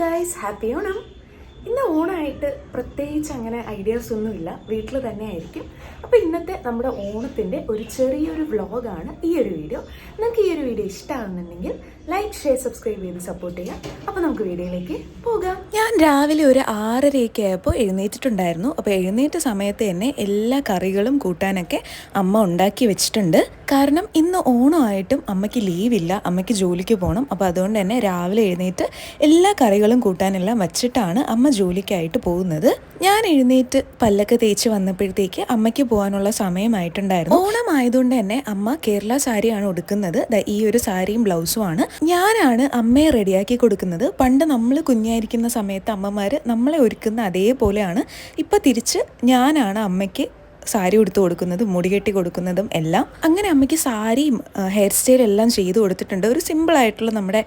Guys happy Onam. ഇന്ന് ഓണമായിട്ട് പ്രത്യേകിച്ച് അങ്ങനെ ഐഡിയാസ് ഒന്നുമില്ല. വീട്ടിൽ തന്നെ ആയിരിക്കും അപ്പോൾ ഇന്നത്തെ നമ്മുടെ ഓണത്തിന്റെ ഒരു ചെറിയൊരു വ്ളോഗാണ് ഈ ഒരു വീഡിയോ നിങ്ങൾക്ക് ഈ ഒരു വീഡിയോ ഇഷ്ടമാണെന്നുണ്ടെങ്കിൽ ലൈക്ക് ഷെയർ സബ്സ്ക്രൈബ് ചെയ്ത് സപ്പോർട്ട് ചെയ്യാം അപ്പോൾ നമുക്ക് വീഡിയോയിലേക്ക് പോകാം. ഞാൻ രാവിലെ ഒരു ആറരയൊക്കെ ആയപ്പോൾ എഴുന്നേറ്റിട്ടുണ്ടായിരുന്നു. അപ്പോൾ എഴുന്നേറ്റ സമയത്ത് തന്നെ എല്ലാ കറികളും കൂട്ടാനൊക്കെ അമ്മ ഉണ്ടാക്കി വെച്ചിട്ടുണ്ട്. കാരണം ഇന്ന് ഓണമായിട്ടും അമ്മയ്ക്ക് ലീവില്ല അമ്മയ്ക്ക് ജോലിക്ക് പോകണം അപ്പോൾ അതുകൊണ്ട് തന്നെ രാവിലെ എഴുന്നേറ്റ് എല്ലാ കറികളും കൂട്ടാനെല്ലാം വച്ചിട്ടാണ് അമ്മ ജോലിക്കായിട്ട് പോകുന്നത്. ഞാൻ എഴുന്നേറ്റ് പല്ലൊക്കെ തേച്ച് വന്നപ്പോഴത്തേക്ക് അമ്മയ്ക്ക് പോകാനുള്ള സമയമായിട്ടുണ്ടായിരുന്നു. ഓണം ആയതുകൊണ്ട് തന്നെ അമ്മ കേരള സാരിയാണ് ഉടുക്കുന്നത്. ഈ ഒരു സാരിയും ബ്ലൗസുമാണ് ഞാനാണ് അമ്മയെ റെഡിയാക്കി കൊടുക്കുന്നത്. പണ്ട് നമ്മൾ കുഞ്ഞായിരിക്കുന്ന സമയത്ത് അമ്മമാർ നമ്മളെ ഒരുക്കുന്ന അതേപോലെയാണ്. ഇപ്പം തിരിച്ച് ഞാനാണ് അമ്മയ്ക്ക് സാരി ഉടുത്ത് കൊടുക്കുന്നതും മുടി കെട്ടി കൊടുക്കുന്നതും എല്ലാം അങ്ങനെ അമ്മയ്ക്ക് സാരിയും ഹെയർ സ്റ്റൈൽ എല്ലാം ചെയ്തു കൊടുത്തിട്ടുണ്ട്. ഒരു സിമ്പിൾ ആയിട്ടുള്ള നമ്മുടെ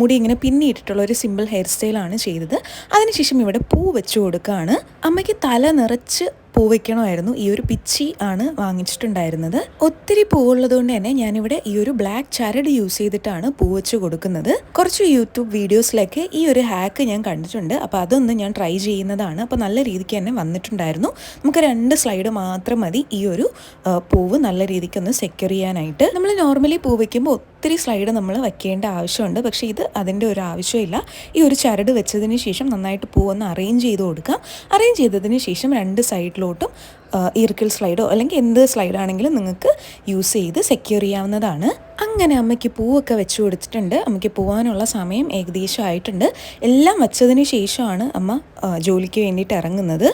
മുടി ഇങ്ങനെ പിന്നിയിട്ടിട്ടുള്ള ഒരു സിമ്പിൾ ഹെയർ സ്റ്റൈലാണ് ചെയ്തത്. അതിനുശേഷം ഇവിടെ പൂ വെച്ച് കൊടുക്കുകയാണ്. അമ്മയ്ക്ക് തല നിറച്ച് പൂ വെക്കണമായിരുന്നു. ഈ ഒരു പിച്ചി ആണ് വാങ്ങിച്ചിട്ടുണ്ടായിരുന്നത്. ഒത്തിരി പൂവുള്ളത് കൊണ്ട് തന്നെ ഞാനിവിടെ ഈ ഒരു ബ്ലാക്ക് ചരട് യൂസ് ചെയ്തിട്ടാണ് പൂ വെച്ച് കൊടുക്കുന്നത്. കുറച്ച് യൂട്യൂബ് വീഡിയോസിലൊക്കെ ഈ ഒരു ഹാക്ക് ഞാൻ കണ്ടിട്ടുണ്ട്. അപ്പോൾ അതൊന്ന് ഞാൻ ട്രൈ ചെയ്യുന്നതാണ്. അപ്പോൾ നല്ല രീതിക്ക് തന്നെ വന്നിട്ടുണ്ടായിരുന്നു. നമുക്ക് രണ്ട് സ്ലൈഡ് മാത്രം മതി ഈ ഒരു പൂവ് നല്ല രീതിക്ക് ഒന്ന് സെക്യൂർ ചെയ്യാനായിട്ട്. നമ്മൾ നോർമലി പൂ വെക്കുമ്പോൾ ഒത്തിരി സ്ലൈഡ് നമ്മൾ വയ്ക്കേണ്ട ആവശ്യമുണ്ട്. പക്ഷേ ഇത് അതിന്റെ ഒരു ആവശ്യമില്ല. ഈ ഒരു ചരട് വെച്ചതിന് ശേഷം നന്നായിട്ട് പൂവൊന്ന് അറേഞ്ച് ചെയ്ത് കൊടുക്കാം അറേഞ്ച് ചെയ്തതിന് ശേഷം രണ്ട് സൈഡിലോട്ടും ഈർക്കിൾ സ്ലൈഡോ അല്ലെങ്കിൽ എന്ത് സ്ലൈഡാണെങ്കിലും നിങ്ങൾക്ക് യൂസ് ചെയ്ത് സെക്യൂർ ചെയ്യാവുന്നതാണ്. അങ്ങനെ അമ്മയ്ക്ക് പൂവൊക്കെ വെച്ച് കൊടുത്തിട്ടുണ്ട്. അമ്മയ്ക്ക് പോകാനുള്ള സമയം ഏകദേശം ആയിട്ടുണ്ട്. എല്ലാം വച്ചതിന് ശേഷമാണ് അമ്മ ജോലിക്ക് വേണ്ടിയിട്ട് ഇറങ്ങുന്നത്.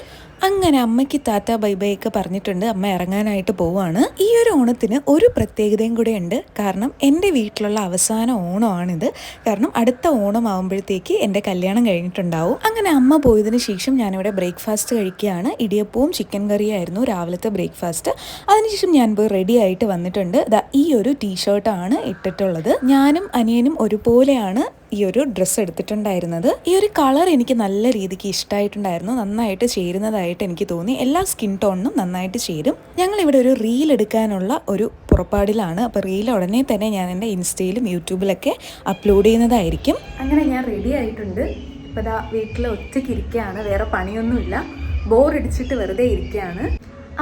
അങ്ങനെ അമ്മയ്ക്ക് താത്ത ബൈ പറഞ്ഞിട്ടുണ്ട്. അമ്മ ഇറങ്ങാനായിട്ട് പോവാണ്. ഈ ഒരു ഓണത്തിന് ഒരു പ്രത്യേകതയും കൂടെ ഉണ്ട്. കാരണം എന്റെ വീട്ടിലുള്ള അവസാന ഓണമാണിത്. കാരണം അടുത്ത ഓണം ആകുമ്പോഴത്തേക്ക് എന്റെ കല്യാണം കഴിഞ്ഞിട്ടുണ്ടാവും. അങ്ങനെ അമ്മ പോയതിന് ശേഷം ഞാനിവിടെ ബ്രേക്ക്ഫാസ്റ്റ് കഴിക്കുകയാണ്. ഇടിയപ്പവും ചിക്കൻ കറിയായിരുന്നു രാവിലത്തെ ബ്രേക്ക്ഫാസ്റ്റ്. അതിനുശേഷം ഞാൻ പോയി റെഡി ആയിട്ട് വന്നിട്ടുണ്ട്. ഈ ഒരു ടീഷർട്ടാണ് ഇട്ടിട്ടുള്ളത്. ഞാനും അനിയനും ഒരുപോലെയാണ് ഈ ഒരു ഡ്രസ്സ് എടുത്തിട്ടുണ്ടായിരുന്നത്. ഈ ഒരു കളർ എനിക്ക് നല്ല രീതിക്ക് ഇഷ്ടമായിട്ടുണ്ടായിരുന്നു നന്നായിട്ട് ചേരുന്നതായിട്ട് എനിക്ക് തോന്നി. എല്ലാ സ്കിൻ ടോണിനും നന്നായിട്ട് ചേരും. ഞങ്ങൾ ഇവിടെ ഒരു റീൽ എടുക്കാനുള്ള ഒരു പുറപ്പാടിലാണ്. അപ്പോൾ റീൽ ഉടനെ തന്നെ ഞാൻ എന്റെ ഇൻസ്റ്റയിലും യൂട്യൂബിലൊക്കെ അപ്ലോഡ് ചെയ്യുന്നതായിരിക്കും. അങ്ങനെ ഞാൻ റെഡി ആയിട്ടുണ്ട്. ഇപ്പോൾ ദാ വീട്ടിൽ ഒറ്റയ്ക്ക് ഇരിക്കുകയാണ്. വേറെ പണിയൊന്നുമില്ല. ബോർ അടിച്ചിട്ട് വെറുതെ ഇരിക്കുകയാണ്.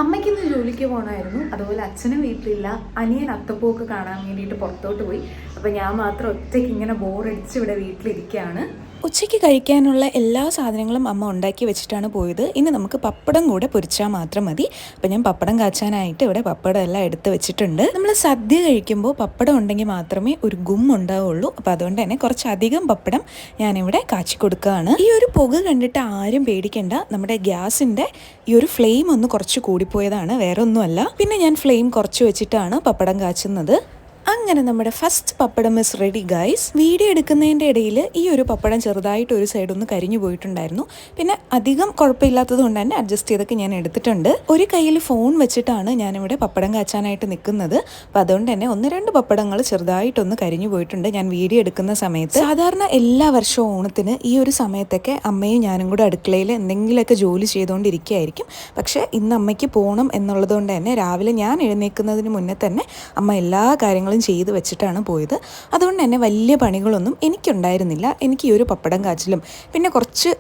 അമ്മയ്ക്ക് ഇന്ന് ജോലിക്ക് പോകണമായിരുന്നു അതുപോലെ അച്ഛനും വീട്ടിലില്ല. അനിയൻ അത്തപ്പൂക്ക് കാണാൻ വേണ്ടിയിട്ട് പുറത്തോട്ട് പോയി. അപ്പോൾ ഞാൻ മാത്രം ഒറ്റയ്ക്ക് ഇങ്ങനെ ബോറടിച്ച് ഇവിടെ വീട്ടിലിരിക്കുകയാണ്. ഉച്ചയ്ക്ക് കഴിക്കാനുള്ള എല്ലാ സാധനങ്ങളും അമ്മ ഉണ്ടാക്കി വെച്ചിട്ടാണ് പോയത്. ഇനി നമുക്ക് പപ്പടം കൂടെ പൊരിച്ചാൽ മാത്രം മതി. അപ്പം ഞാൻ പപ്പടം കാച്ചാനായിട്ട് ഇവിടെ പപ്പടം എല്ലാം എടുത്ത് വെച്ചിട്ടുണ്ട്. നമ്മൾ സദ്യ കഴിക്കുമ്പോൾ പപ്പടം ഉണ്ടെങ്കിൽ മാത്രമേ ഒരു ഗും ഉണ്ടാവുള്ളൂ. അപ്പോൾ അതുകൊണ്ട് തന്നെ കുറച്ചധികം പപ്പടം ഞാനിവിടെ കാച്ചി കൊടുക്കുകയാണ്. ഈ ഒരു പുക കണ്ടിട്ട് ആരും പേടിക്കേണ്ട. നമ്മുടെ ഗ്യാസിന്റെ ഈ ഒരു ഫ്ലെയിം ഒന്ന് കുറച്ച് കൂടിപ്പോയതാണ്. വേറെ ഒന്നുമല്ല പിന്നെ ഞാൻ ഫ്ലെയിം കുറച്ച് വെച്ചിട്ടാണ് പപ്പടം കാച്ചുന്നത്. അങ്ങനെ നമ്മുടെ first pappadam is ready guys video എടുക്കുന്നതിന്റെ ഇടയിൽ ഈ ഒരു പപ്പടം ചെറുതായിട്ട് ഒരു സൈഡ് ഒന്ന് കരിഞ്ഞു പോയിട്ടുണ്ടായിരുന്നു. പിന്നെ അധികം കുഴപ്പമില്ലാത്തത് കൊണ്ട് തന്നെ അഡ്ജസ്റ്റ് ചെയ്തൊക്കെ ഞാൻ എടുത്തിട്ടുണ്ട്. ഒരു കയ്യിൽ ഫോൺ വെച്ചിട്ടാണ് ഞാനിവിടെ പപ്പടം കാച്ചാനായിട്ട് നിൽക്കുന്നത്. അപ്പം അതുകൊണ്ട് തന്നെ ഒന്ന് രണ്ട് പപ്പടങ്ങൾ ചെറുതായിട്ടൊന്ന് കരിഞ്ഞു പോയിട്ടുണ്ട് ഞാൻ വീഡിയോ എടുക്കുന്ന സമയത്ത്. സാധാരണ എല്ലാ വർഷവും ഓണത്തിന് ഈ ഒരു സമയത്തൊക്കെ അമ്മയും ഞാനും കൂടെ അടുക്കളയിൽ എന്തെങ്കിലുമൊക്കെ ജോലി ചെയ്തുകൊണ്ടിരിക്കുകയായിരിക്കും. പക്ഷേ ഇന്ന് അമ്മയ്ക്ക് പോകണം എന്നുള്ളത് കൊണ്ട് തന്നെ രാവിലെ ഞാൻ എഴുന്നേൽക്കുന്നതിന് മുന്നേ തന്നെ അമ്മ എല്ലാ കാര്യങ്ങളും ചെയ്ത് വെച്ചിട്ടാണ് പോയത്. അതുകൊണ്ട് തന്നെ വലിയ പണികളൊന്നും എനിക്കുണ്ടായിരുന്നില്ല. എനിക്ക് ഈ ഒരു പപ്പടം കാച്ചിലും പിന്നെ കുറച്ച്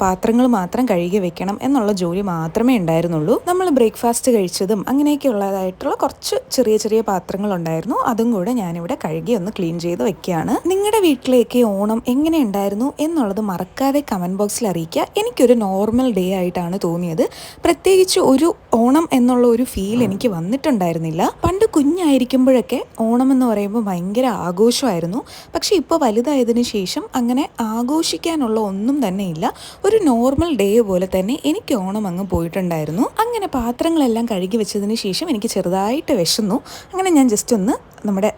പാത്രങ്ങൾ മാത്രം കഴുകി വെക്കണം എന്നുള്ള ജോലി മാത്രമേ ഉണ്ടായിരുന്നുള്ളൂ. നമ്മൾ ബ്രേക്ക്ഫാസ്റ്റ് കഴിച്ചതും അങ്ങനെയൊക്കെ ഉള്ളതായിട്ടുള്ള കുറച്ച് ചെറിയ ചെറിയ പാത്രങ്ങൾ ഉണ്ടായിരുന്നു അതും കൂടെ ഞാനിവിടെ കഴുകി ഒന്ന് ക്ലീൻ ചെയ്ത് വെക്കുകയാണ്. നിങ്ങളുടെ വീട്ടിലേക്ക് ഓണം എങ്ങനെ ഉണ്ടായിരുന്നു എന്നുള്ളത് മറക്കാതെ കമന്റ് ബോക്സിൽ അറിയിക്കുക. എനിക്കൊരു നോർമൽ ഡേ ആയിട്ടാണ് തോന്നിയത്. പ്രത്യേകിച്ച് ഒരു ഓണം എന്നുള്ള ഒരു ഫീൽ എനിക്ക് വന്നിട്ടുണ്ടായിരുന്നില്ല. പണ്ട് കുഞ്ഞായിരിക്കുമ്പോഴൊക്കെ ഓണം എന്ന് പറയുമ്പോൾ ഭയങ്കര ആഘോഷമായിരുന്നു. പക്ഷെ ഇപ്പോൾ വലുതായതിന് ശേഷം അങ്ങനെ ആഘോഷിക്കാനുള്ള ഒന്നും തന്നെ ഇല്ല. ഒരു നോർമൽ ഡേ പോലെ തന്നെ എനിക്ക് ഓണം അങ്ങ് പോയിട്ടുണ്ടായിരുന്നു. അങ്ങനെ പാത്രങ്ങളെല്ലാം കഴുകി വെച്ചതിന് ശേഷം എനിക്ക് ചെറുതായിട്ട് വിശന്നു. അങ്ങനെ ഞാൻ ജസ്റ്റ് ഒന്ന് നമ്മുടെ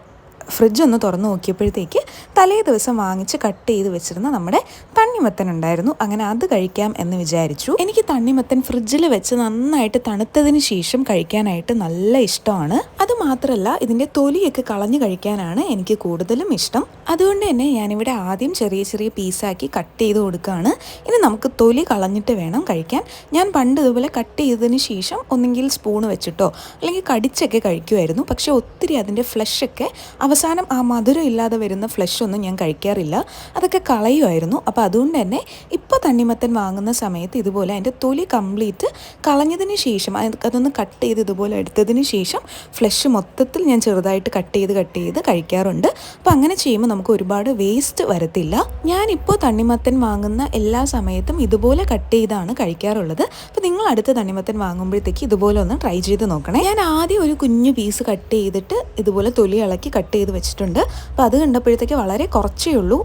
ഫ്രിഡ്ജ് ഒന്ന് തുറന്നു നോക്കിയപ്പോഴത്തേക്ക് തലേ ദിവസം വാങ്ങിച്ച് കട്ട് ചെയ്ത് വെച്ചിരുന്ന നമ്മുടെ തണ്ണിമത്തൻ ഉണ്ടായിരുന്നു. അങ്ങനെ അത് കഴിക്കാം എന്ന് വിചാരിച്ചു. എനിക്ക് തണ്ണിമത്തൻ ഫ്രിഡ്ജിൽ വെച്ച് നന്നായിട്ട് തണുത്തതിന് ശേഷം കഴിക്കാനായിട്ട് നല്ല ഇഷ്ടമാണ്. അത് മാത്രമല്ല ഇതിന്റെ തൊലിയൊക്കെ കളഞ്ഞു കഴിക്കാനാണ് എനിക്ക് കൂടുതലും ഇഷ്ടം. അതുകൊണ്ട് തന്നെ ഞാനിവിടെ ആദ്യം ചെറിയ ചെറിയ പീസാക്കി കട്ട് ചെയ്ത് കൊടുക്കുകയാണ്. ഇനി നമുക്ക് തൊലി കളഞ്ഞിട്ട് വേണം കഴിക്കാൻ. ഞാൻ പണ്ട് ഇതുപോലെ കട്ട് ചെയ്തതിന് ശേഷം ഒന്നെങ്കിൽ സ്പൂൺ വെച്ചിട്ടോ അല്ലെങ്കിൽ കടിച്ചൊക്കെ കഴിക്കുമായിരുന്നു. പക്ഷേ ഒത്തിരി അതിന്റെ ഫ്ലഷൊക്കെ അവസാനം അവസാനം ആ മധുരം ഇല്ലാതെ വരുന്ന ഫ്ലഷ് ഒന്നും ഞാൻ കഴിക്കാറില്ല. അതൊക്കെ കളയുമായിരുന്നു. അപ്പോൾ അതുകൊണ്ട് തന്നെ ഇപ്പോൾ തണ്ണിമത്തൻ വാങ്ങുന്ന സമയത്ത് ഇതുപോലെ അതിന്റെ തൊലി കംപ്ലീറ്റ് കളഞ്ഞതിന് ശേഷം അത് അതൊന്ന് കട്ട് ചെയ്ത് ഇതുപോലെ എടുത്തതിന് ശേഷം ഫ്ലഷ് മൊത്തത്തിൽ ഞാൻ ചെറുതായിട്ട് കട്ട് ചെയ്ത് കട്ട് ചെയ്ത് കഴിക്കാറുണ്ട്. അപ്പോൾ അങ്ങനെ ചെയ്യുമ്പോൾ നമുക്ക് ഒരുപാട് വേസ്റ്റ് വരത്തില്ല. ഞാനിപ്പോൾ തണ്ണിമത്തൻ വാങ്ങുന്ന എല്ലാ സമയത്തും ഇതുപോലെ കട്ട് ചെയ്താണ് കഴിക്കാറുള്ളത്. അപ്പോൾ നിങ്ങൾ അടുത്ത തണ്ണിമത്തൻ വാങ്ങുമ്പോഴത്തേക്ക് ഇതുപോലെ ഒന്ന് ട്രൈ ചെയ്ത് നോക്കണേ. ഞാൻ ആദ്യം ഒരു കുഞ്ഞു പീസ് കട്ട് ചെയ്തിട്ട് ഇതുപോലെ തൊലി ഇളക്കി കട്ട് വെച്ചിട്ടുണ്ട്. അപ്പോൾ അത് കണ്ടപ്പോഴത്തേക്ക് വളരെ കുറച്ചേ ഉള്ളൂ.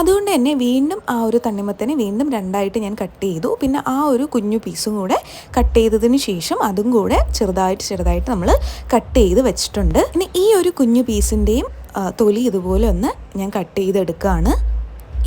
അതുകൊണ്ട് തന്നെ വീണ്ടും ആ ഒരു തണ്ണിമത്തനെ വീണ്ടും രണ്ടായിട്ട് ഞാൻ കട്ട് ചെയ്തു. പിന്നെ ആ ഒരു കുഞ്ഞു പീസും കൂടെ കട്ട് ചെയ്തതിന് ശേഷം അതും കൂടെ ചെറുതായിട്ട് ചെറുതായിട്ട് നമ്മൾ കട്ട് ചെയ്ത് വെച്ചിട്ടുണ്ട്. ഇനി ഈ ഒരു കുഞ്ഞു പീസിന്റെയും തൊലി ഇതുപോലെ ഒന്ന് ഞാൻ കട്ട് ചെയ്തെടുക്കുകയാണ്.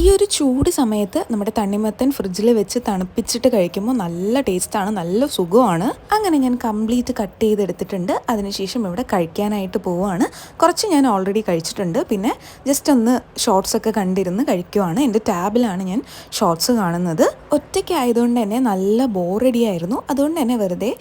ഈ ഒരു ചൂട് സമയത്ത് നമ്മുടെ തണ്ണിമത്തൻ ഫ്രിഡ്ജിൽ വെച്ച് തണുപ്പിച്ചിട്ട് കഴിക്കുമ്പോൾ നല്ല ടേസ്റ്റാണ് നല്ല സുഖമാണ്. അങ്ങനെ ഞാൻ കംപ്ലീറ്റ് കട്ട് ചെയ്തെടുത്തിട്ടുണ്ട്. അതിനുശേഷം ഇവിടെ കഴിക്കാനായിട്ട് പോവുകയാണ് കുറച്ച് ഞാൻ ഓൾറെഡി കഴിച്ചിട്ടുണ്ട്. പിന്നെ ജസ്റ്റ് ഒന്ന് ഷോർട്സ് ഒക്കെ കണ്ടിരുന്ന് കഴിക്കുവാണ്. എന്റെ ടാബിലാണ് ഞാൻ ഷോർട്സ് കാണുന്നത്. ഒറ്റയ്ക്ക് ആയതുകൊണ്ട് തന്നെ നല്ല ബോറടിയായിരുന്നു അതുകൊണ്ട് തന്നെ വെറുതെ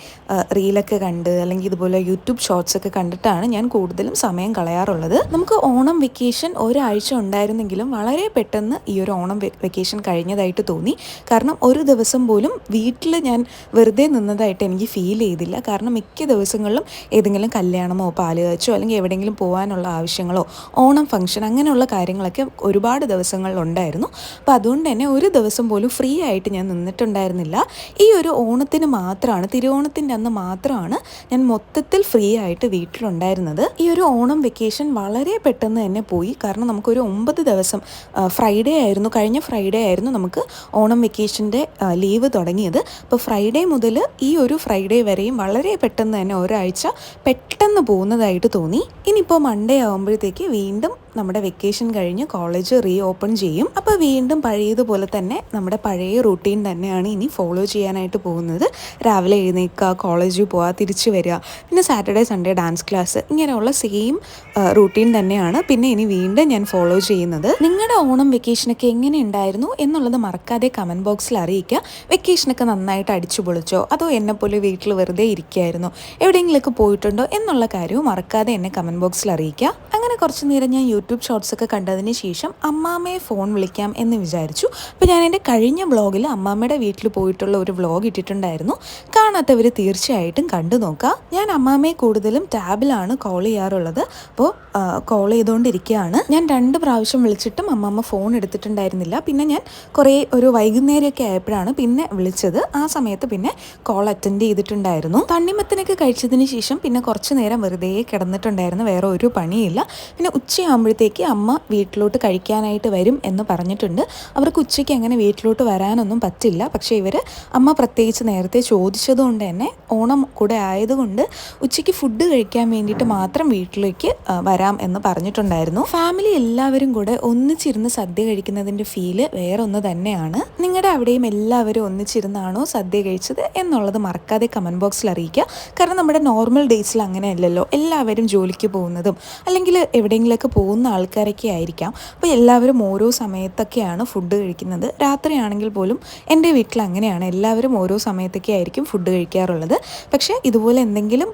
റീലൊക്കെ കണ്ട് അല്ലെങ്കിൽ ഇതുപോലെ യൂട്യൂബ് ഷോർട്സ് ഒക്കെ കണ്ടിട്ടാണ് ഞാൻ കൂടുതലും സമയം കളയാറുള്ളത്. നമുക്ക് ഓണം വെക്കേഷൻ ഒരാഴ്ച ഉണ്ടായിരുന്നെങ്കിലും വളരെ പെട്ടെന്ന് ഈ ഒരു ഓണം വെക്കേഷൻ കഴിഞ്ഞതായിട്ട് തോന്നി. കാരണം ഒരു ദിവസം പോലും വീട്ടിൽ ഞാൻ വെറുതെ നിന്നതായിട്ട് എനിക്ക് ഫീൽ ചെയ്തില്ല. കാരണം മിക്ക ദിവസങ്ങളിലും ഏതെങ്കിലും കല്യാണമോ പാൽ കാച്ചോ അല്ലെങ്കിൽ എവിടെയെങ്കിലും പോകാനുള്ള ആവശ്യങ്ങളോ ഓണം ഫംഗ്ഷൻ അങ്ങനെയുള്ള കാര്യങ്ങളൊക്കെ ഒരുപാട് ദിവസങ്ങളിലുണ്ടായിരുന്നു അപ്പോൾ അതുകൊണ്ട് തന്നെ ഒരു ദിവസം പോലും ഫ്രീ ആയിട്ട് ഞാൻ നിന്നിട്ടുണ്ടായിരുന്നില്ല. ഈ ഒരു ഓണത്തിന് മാത്രമാണ് തിരുവോണത്തിന്റെ അന്ന് മാത്രമാണ് ഞാൻ മൊത്തത്തിൽ ഫ്രീ ആയിട്ട് വീട്ടിലുണ്ടായിരുന്നത്. ഈ ഒരു ഓണം വെക്കേഷൻ വളരെ പെട്ടെന്ന് തന്നെ പോയി. കാരണം നമുക്കൊരു ഒമ്പത് ദിവസം ഫ്രൈഡേ ആയിരുന്നു കഴിഞ്ഞ ഫ്രൈഡേ ആയിരുന്നു നമുക്ക് ഓണം വെക്കേഷന്റെ ലീവ് തുടങ്ങിയത്. അപ്പോൾ ഫ്രൈഡേ മുതൽ ഈ ഒരു ഫ്രൈഡേ വരെയും വളരെ പെട്ടെന്ന് തന്നെ ഒരാഴ്ച പെട്ടെന്ന് പോകുന്നതായിട്ട് തോന്നി. ഇനിയിപ്പോൾ മൺഡേ ആകുമ്പോഴത്തേക്ക് വീണ്ടും നമ്മുടെ വെക്കേഷൻ കഴിഞ്ഞ് കോളേജ് റീ ഓപ്പൺ ചെയ്യും. അപ്പോൾ വീണ്ടും പഴയതുപോലെ തന്നെ നമ്മുടെ പഴയ റൂട്ടീൻ തന്നെയാണ് ഇനി ഫോളോ ചെയ്യാനായിട്ട് പോകുന്നത്. രാവിലെ എഴുന്നേൽക്കുക കോളേജിൽ പോവുക തിരിച്ചു വരിക പിന്നെ സാറ്റർഡേ സൺഡേ ഡാൻസ് ക്ലാസ് ഇങ്ങനെയുള്ള സെയിം റൂട്ടീൻ തന്നെയാണ്. പിന്നെ ഇനി വീണ്ടും ഞാൻ ഫോളോ ചെയ്യുന്നത്. നിങ്ങളുടെ ഓണം വെക്കേഷനൊക്കെ എങ്ങനെ ഉണ്ടായിരുന്നു എന്നുള്ളത് മറക്കാതെ കമന്റ് ബോക്സിൽ അറിയിക്കുക. വെക്കേഷനൊക്കെ നന്നായിട്ട് അടിച്ചു പൊളിച്ചോ? അതോ എന്നെപ്പോലെ വീട്ടിൽ വെറുതെ ഇരിക്കുകയായിരുന്നോ എവിടെയെങ്കിലുമൊക്കെ പോയിട്ടുണ്ടോ? എന്നുള്ള കാര്യവും മറക്കാതെ എന്നെ കമന്റ് ബോക്സിൽ അറിയിക്കുക. അങ്ങനെ കുറച്ച് നേരം ഞാൻ യൂട്യൂബ് ഷോർട്സ് ഒക്കെ കണ്ടതിന് ശേഷം അമ്മാമ്മയെ ഫോൺ വിളിക്കാം എന്ന് വിചാരിച്ചു. അപ്പോൾ ഞാൻ എന്റെ കഴിഞ്ഞ വ്ളോഗിൽ അമ്മാമ്മയുടെ വീട്ടിൽ പോയിട്ടുള്ള ഒരു വ്ളോഗ് ഇട്ടിട്ടുണ്ടായിരുന്നു. കാണാത്തവർ തീർച്ചയായിട്ടും കണ്ടു നോക്കുക. ഞാൻ അമ്മാമ്മയെ കൂടുതലും ടാബിലാണ് കോൾ ചെയ്യാറുള്ളത്. അപ്പോൾ കോൾ ചെയ്തുകൊണ്ടിരിക്കുകയാണ് ഞാൻ രണ്ട് പ്രാവശ്യം വിളിച്ചിട്ടും അമ്മാമ്മ ഫോൺ എടുത്തിട്ടുണ്ടായിരുന്നില്ല. പിന്നെ ഞാൻ കുറേ ഒരു വൈകുന്നേരമൊക്കെ ആയപ്പോഴാണ് പിന്നെ വിളിച്ചത്. ആ സമയത്ത് പിന്നെ കോൾ അറ്റൻഡ് ചെയ്തിട്ടുണ്ടായിരുന്നു. തണ്ണിമത്തനൊക്കെ കഴിച്ചതിന് ശേഷം പിന്നെ കുറച്ച് നേരം വെറുതെ കിടന്നിട്ടുണ്ടായിരുന്നു. വേറെ ഒരു പണിയില്ല പിന്നെ ഉച്ചയാകുമ്പോഴത്തേക്ക് അമ്മ വീട്ടിലോട്ട് കഴിക്കാനായിട്ട് വരും എന്ന് പറഞ്ഞിട്ടുണ്ട്. അവർക്ക് ഉച്ചയ്ക്ക് അങ്ങനെ വീട്ടിലോട്ട് വരാനൊന്നും പറ്റില്ല. പക്ഷേ ഇവർ അമ്മ പ്രത്യേകിച്ച് നേരത്തെ ചോദിച്ചതുകൊണ്ട് തന്നെ ഓണം കൂടെ ആയതുകൊണ്ട് ഉച്ചയ്ക്ക് ഫുഡ് കഴിക്കാൻ വേണ്ടിയിട്ട് മാത്രം വീട്ടിലേക്ക് വരാം എന്ന് പറഞ്ഞിട്ടുണ്ടായിരുന്നു. ഫാമിലി എല്ലാവരും കൂടെ ഒന്നിച്ചിരുന്ന് സദ്യ കഴിക്കുന്നതിന്റെ ഫീൽ വേറെ ഒന്ന് തന്നെയാണ്. നിങ്ങളുടെ അവിടെയും എല്ലാവരും ഒന്നിച്ചിരുന്നാണോ സദ്യ കഴിച്ചത് എന്നുള്ളത് മറക്കാതെ കമന്റ് ബോക്സിൽ അറിയിക്കുക. കാരണം നമ്മുടെ നോർമൽ ഡേയ്സിൽ അങ്ങനെയല്ലല്ലോ. എല്ലാവരും ജോലിക്ക് പോകുന്നതും അല്ലെങ്കിൽ എവിടെയെങ്കിലുമൊക്കെ പോകുന്ന ആൾക്കാരൊക്കെ ആയിരിക്കാം. അപ്പോൾ എല്ലാവരും ഓരോ സമയത്തൊക്കെയാണ് ഫുഡ് കഴിക്കുന്നത്. രാത്രിയാണെങ്കിൽ പോലും എന്റെ വീട്ടിൽ അങ്ങനെയാണ്. എല്ലാവരും ഓരോ സമയത്തൊക്കെ ആയിരിക്കും ഫുഡ് കഴിക്കാറുള്ളത്. പക്ഷേ ഇതുപോലെ എന്തെങ്കിലും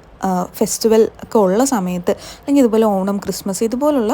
ഫെസ്റ്റിവൽ ഒക്കെ ഉള്ള സമയത്ത് അല്ലെങ്കിൽ ഇതുപോലെ ഓണം ക്രിസ്മസ് ഇതുപോലുള്ള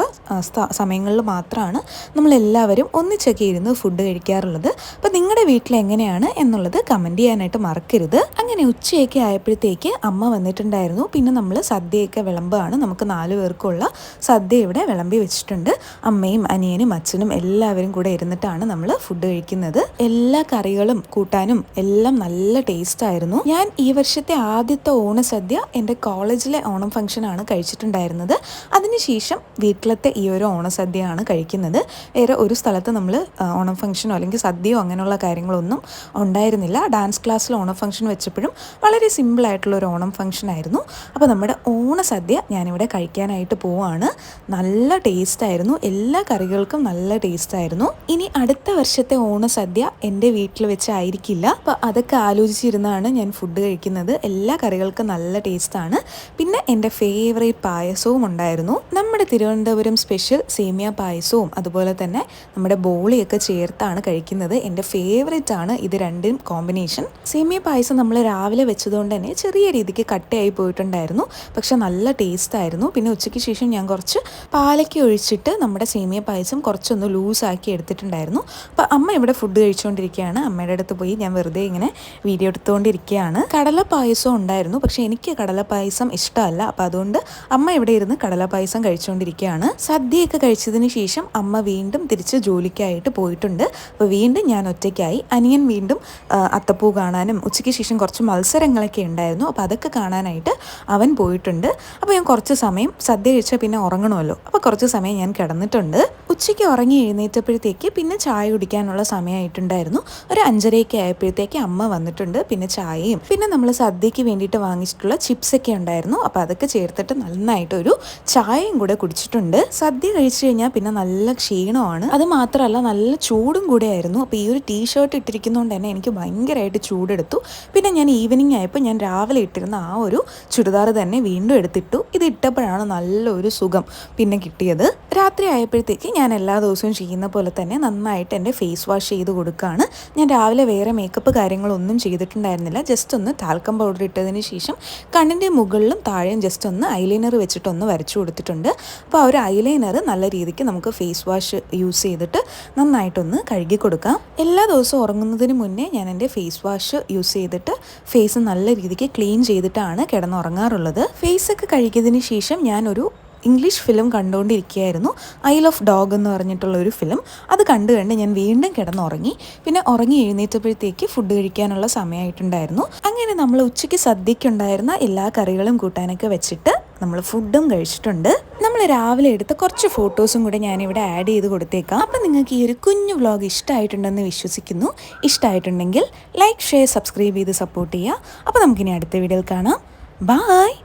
സമയങ്ങളിൽ മാത്രമാണ് നമ്മളെല്ലാവരും ഒന്നിച്ചൊക്കെ ഇരുന്ന് ഫുഡ് കഴിക്കാറുള്ളത്. അപ്പോൾ നിങ്ങളുടെ വീട്ടിൽ എങ്ങനെയാണ് എന്നുള്ളത് കമന്റ് ചെയ്യാനായിട്ട് മറക്കരുത്. അങ്ങനെ ഉച്ചയൊക്കെ ആയപ്പോഴത്തേക്ക് അമ്മ വന്നിട്ടുണ്ടായിരുന്നു. പിന്നെ നമ്മൾ സദ്യയൊക്കെ വിളമ്പാണ്. നമുക്ക് നാല് പേർക്കുള്ള സദ്യ ഇവിടെ വിളമ്പി വെച്ചിട്ടുണ്ട്. അമ്മയും അനിയനും അച്ഛനും എല്ലാവരും കൂടെ ഇരുന്നിട്ടാണ് നമ്മൾ ഫുഡ് കഴിക്കുന്നത്. എല്ലാ കറികളും കൂട്ടാനും എല്ലാം നല്ല ടേസ്റ്റ് ആയിരുന്നു. ഞാൻ ഈ വർഷത്തെ ആദ്യത്തെ ഓണസദ്യ എന്റെ കോളേജിലെ ഓണം ഫംഗ്ഷനാണ് കഴിച്ചിട്ടുണ്ടായിരുന്നത്. അതിനുശേഷം വീട്ടിലത്തെ ഈ ഒരു ഓണസദ്യയാണ് കഴിക്കുന്നത്. വേറെ ഒരു സ്ഥലത്ത് നമ്മൾ ഓണം ഫംഗ്ഷനോ അല്ലെങ്കിൽ സദ്യയോ അങ്ങനെയുള്ള കാര്യങ്ങളൊന്നും ഉണ്ടായിരുന്നില്ല. ഡാൻസ് ക്ലാസ്സിൽ ഓണം ഫംഗ്ഷൻ വെച്ചപ്പോഴും വളരെ സിമ്പിളായിട്ടുള്ള ഒരു ഓണം ഫംഗ്ഷൻ ആയിരുന്നു. അപ്പോൾ നമ്മുടെ ഓണസദ്യ ഞാനിവിടെ കഴിക്കാനായിട്ട് പോവാണ്. നല്ല ടേസ്റ്റ് ആയിരുന്നു. എല്ലാ കറികൾക്കും നല്ല ടേസ്റ്റ് ആയിരുന്നു. ഇനി അടുത്ത വർഷത്തെ ഓണസദ്യ എന്റെ വീട്ടിൽ വെച്ചായിരിക്കില്ല. അപ്പോൾ അതൊക്കെ ആലോചിച്ചിരുന്നാണ് ഞാൻ ഫുഡ് കഴിക്കുന്നത്. എല്ലാ കറികൾക്കും നല്ല ടേസ്റ്റാണ് പിന്നെ എന്റെ ഫേവറേറ്റ് പായസവും ഉണ്ടായിരുന്നു. നമ്മുടെ തിരുവനന്തപുരം സ്പെഷ്യൽ സേമിയ പായസവും അതുപോലെ തന്നെ നമ്മുടെ ബോളിയൊക്കെ ചേർത്താണ് കഴിക്കുന്നത്. എന്റെ ഫേവറേറ്റ് ആണ് ഇത് രണ്ടും കോമ്പിനേഷൻ സേമിയ പായസം നമ്മൾ രാവിലെ വെച്ചതുകൊണ്ട് തന്നെ ചെറിയ രീതിക്ക് കട്ടയായി പോയിട്ടുണ്ടായിരുന്നു. പക്ഷെ നല്ല ടേസ്റ്റ് ആയിരുന്നു. പിന്നെ ഉച്ചയ്ക്ക് ശേഷം ഞാൻ കുറച്ച് പാലയ്ക്ക് ഒഴിച്ചിട്ട് നമ്മുടെ സേമിയ പായസം കുറച്ചൊന്ന് ലൂസാക്കി എടുത്തിട്ടുണ്ടായിരുന്നു. അപ്പോൾ അമ്മ ഇവിടെ ഫുഡ് കഴിച്ചുകൊണ്ടിരിക്കുകയാണ് അമ്മയുടെ അടുത്ത് പോയി ഞാൻ വെറുതെ ഇങ്ങനെ വീഡിയോ എടുത്തുകൊണ്ടിരിക്കുകയാണ് കടല പായസം ഉണ്ടായിരുന്നു. പക്ഷേ എനിക്ക് കടല പായസം ഇഷ്ടമല്ല. അപ്പോൾ അതുകൊണ്ട് അമ്മ ഇവിടെ ഇരുന്ന് കടല പായസം കഴിച്ചുകൊണ്ടിരിക്കുകയാണ് സദ്യയൊക്കെ കഴിച്ചതിന് ശേഷം അമ്മ വീണ്ടും തിരിച്ച് ജോലിക്കായിട്ട് പോയിട്ടുണ്ട്. അപ്പോൾ വീണ്ടും ഞാൻ ഒറ്റയ്ക്കായി. അനിയൻ വീണ്ടും അത്തപ്പൂ കാണാനും ഉച്ചയ്ക്ക് ശേഷം കുറച്ച് മത്സരങ്ങളൊക്കെ ഉണ്ടായിരുന്നു. അപ്പോൾ അതൊക്കെ കാണാനായിട്ട് അവൻ പോയിട്ടുണ്ട്. അപ്പോൾ ഞാൻ കുറച്ച് സമയം സദ്യ കഴിച്ചാൽ പിന്നെ ഉറങ്ങണമല്ലോ. അപ്പോൾ കുറച്ച് സമയം ഞാൻ കിടന്നിട്ടുണ്ട്. ഉച്ചയ്ക്ക് ഉറങ്ങി എഴുന്നേറ്റപ്പോഴത്തേക്ക് പിന്നെ ചായ കുടിക്കാനുള്ള സമയമായിട്ടുണ്ടായിരുന്നു. ഒരു അഞ്ചരയൊക്കെ ആയപ്പോഴത്തേക്ക് അമ്മ വന്നിട്ടുണ്ട്. പിന്നെ ചായയും. പിന്നെ നമ്മൾ സദ്യയ്ക്ക് വേണ്ടിയിട്ട് വാങ്ങിച്ചിട്ടുള്ള ചിപ്സ് ഒക്കെ ഉണ്ടായിരുന്നു. അപ്പോൾ അതൊക്കെ ചേർത്തിട്ട് നന്നായിട്ടൊരു ചായയും കൂടെ കുടിച്ചിട്ടുണ്ട്. സദ്യ കഴിച്ചു കഴിഞ്ഞാൽ പിന്നെ നല്ല ക്ഷീണമാണ്. അത് മാത്രമല്ല നല്ല ചൂടും കൂടെ ആയിരുന്നു അപ്പോൾ ഈ ഒരു ടീ ഷർട്ട് ഇട്ടിരിക്കുന്നതുകൊണ്ട് തന്നെ എനിക്ക് ഭയങ്കരമായിട്ട് ചൂടെടുത്തു. പിന്നെ ഞാൻ ഈവനിങ് ആയപ്പോൾ ഞാൻ രാവിലെ ഇട്ടിരുന്ന ആ ഒരു ചുരിദാർ തന്നെ വീണ്ടും എടുത്തിട്ടു. ഇത് ഇട്ടപ്പോഴാണ് നല്ലൊരു സുഖം പിന്നെ കിട്ടിയത്. രാത്രി ആയപ്പോഴത്തേക്ക് ഞാൻ എല്ലാ ദിവസവും ചെയ്യുന്ന പോലെ തന്നെ നന്നായിട്ട് എന്റെ ഫേസ് വാഷ് ചെയ്ത് കൊടുക്കുകയാണ് ഞാൻ രാവിലെ വേറെ മേക്കപ്പ് കാര്യങ്ങളൊന്നും ചെയ്തിട്ടുണ്ടായിരുന്നില്ല. ജസ്റ്റ് ഒന്ന് ടാൽക്കം പൗഡർ ഇട്ടതിന് ശേഷം കണ്ണിന്റെ മുകളിലും താഴെയും ജസ്റ്റ് ഒന്ന് ഐലൈനർ വെച്ചിട്ടൊന്ന് വരച്ചു കൊടുത്തിട്ടുണ്ട്. അപ്പോൾ ആ ഒരു ഐലൈനർ നല്ല രീതിക്ക് നമുക്ക് ഫേസ് വാഷ് യൂസ് ചെയ്തിട്ട് നന്നായിട്ടൊന്ന് കഴുകി കൊടുക്കാം. എല്ലാ ദിവസവും ഉറങ്ങുന്നതിന് മുന്നേ ഞാൻ എന്റെ ഫേസ് വാഷ് യൂസ് ചെയ്തിട്ട് ഫേസ് നല്ല രീതിക്ക് ക്ലീൻ ചെയ്തിട്ടാണ് കിടന്നുറങ്ങാറുള്ളത്. ഫേസ് ഒക്കെ കഴുകിയതിന് ശേഷം ഞാനൊരു ഇംഗ്ലീഷ് ഫിലിം കണ്ടുകൊണ്ടിരിക്കുകയായിരുന്നു. ഐൽ ഓഫ് ഡോഗ് എന്ന് പറഞ്ഞിട്ടുള്ള ഒരു ഫിലിം അത് കണ്ടു കണ്ട് ഞാൻ വീണ്ടും കിടന്നുറങ്ങി. പിന്നെ ഉറങ്ങി എഴുന്നേറ്റപ്പോഴത്തേക്ക് ഫുഡ് കഴിക്കാനുള്ള സമയമായിട്ടുണ്ടായിരുന്നു. അങ്ങനെ നമ്മൾ ഉച്ചയ്ക്ക് സദ്യക്കുണ്ടായിരുന്ന എല്ലാ കറികളും കൂട്ടാനൊക്കെ വെച്ചിട്ട് നമ്മൾ ഫുഡും കഴിച്ചിട്ടുണ്ട്. നമ്മൾ രാവിലെ എടുത്ത കുറച്ച് ഫോട്ടോസും കൂടെ ഞാനിവിടെ ആഡ് ചെയ്ത് കൊടുത്തേക്കാം. അപ്പം നിങ്ങൾക്ക് ഈ ഒരു കുഞ്ഞു വ്ലോഗ് ഇഷ്ടമായിട്ടുണ്ടെന്ന് വിശ്വസിക്കുന്നു. ഇഷ്ടമായിട്ടുണ്ടെങ്കിൽ ലൈക്ക് ഷെയർ സബ്സ്ക്രൈബ് ചെയ്ത് സപ്പോർട്ട് ചെയ്യുക. അപ്പോൾ നമുക്കിനി അടുത്ത വീഡിയോയിൽ കാണാം. ബായ്